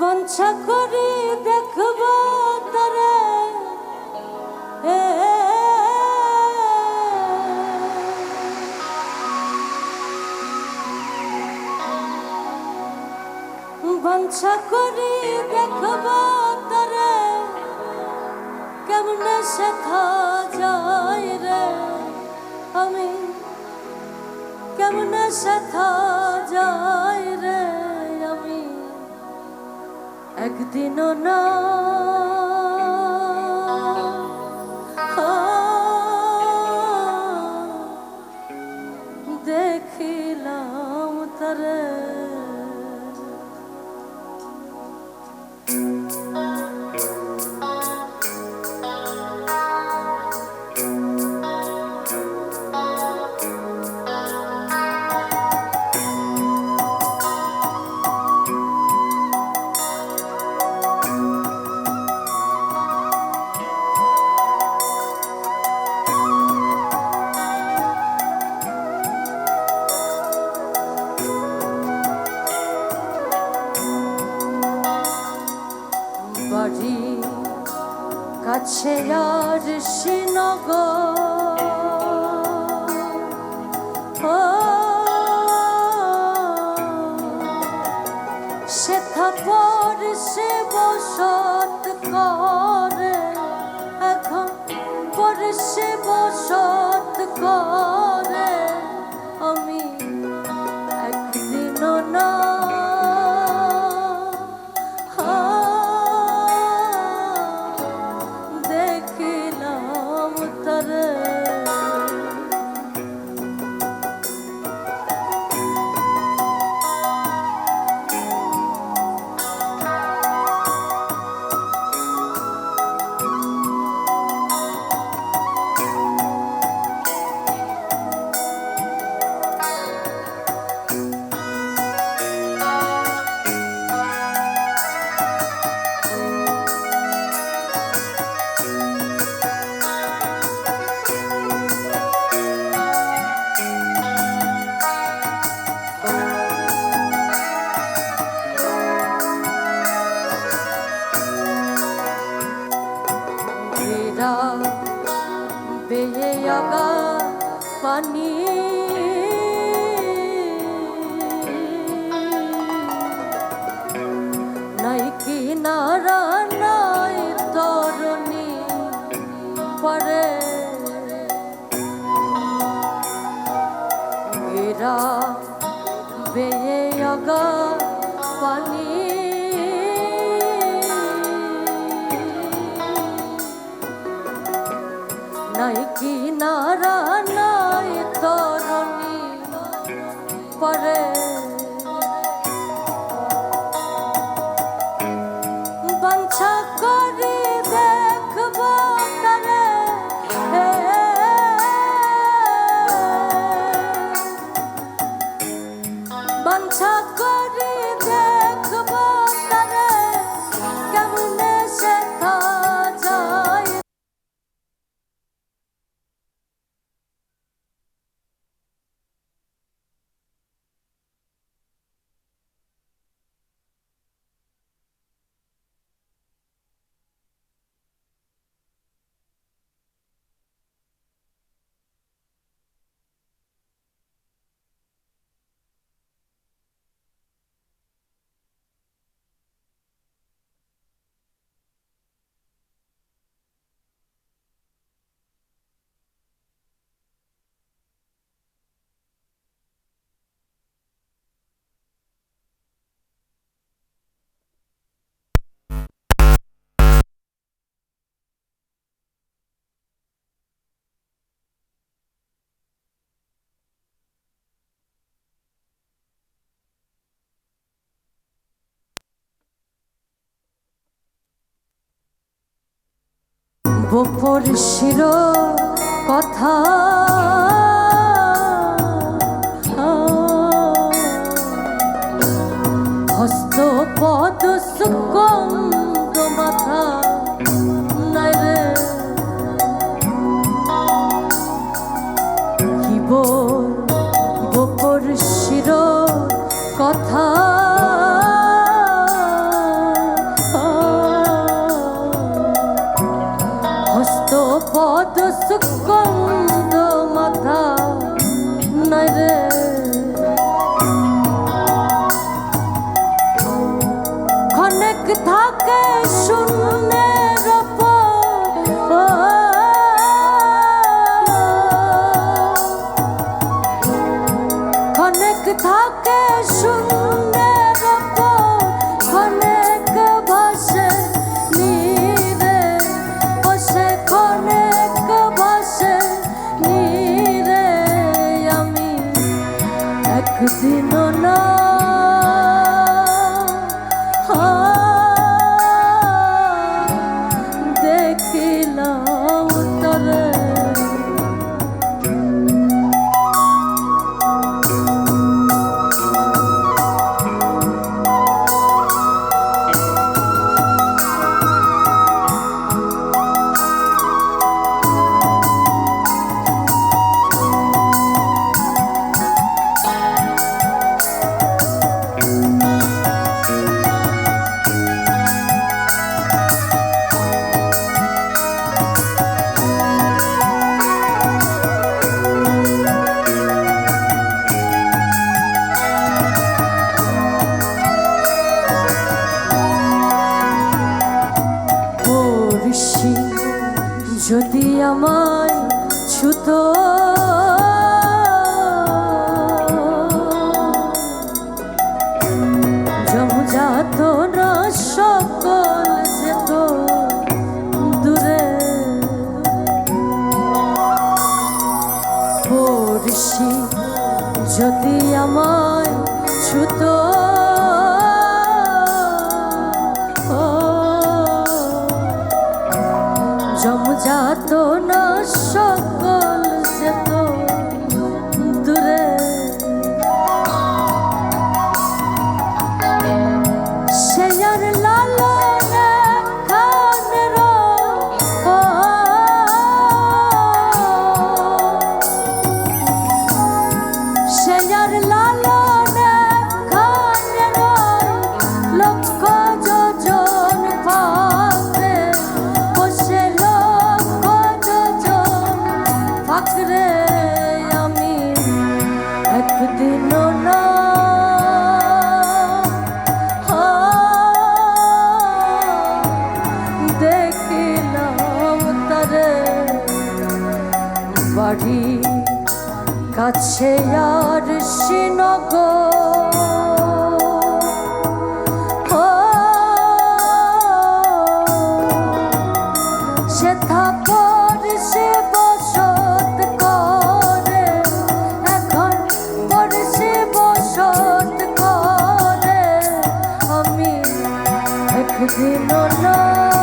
বঞ্চা করি দেখব তারে। এ, বঞ্চা করি দেখব তারে। কেমনে শেখা যায় রে আমি? কেমনে শেখা যায় রে? একদিনও না কাছে আর কিনারা নাই তরুণী পরে। এরা বেয়ে আগা পানি। নাই কিনারা বপর শির কথা। হস্ত পদ সুকন্দ মাথা। নাই রে। কি বল বপর শির কথা? আকাশ আমায় ছুতো। যমজাত না সকল সে দূরে। পড়শি যদি আমায় ছুতো জমজাত নশ্বর। কাছে আর Srinagar Cause you don't know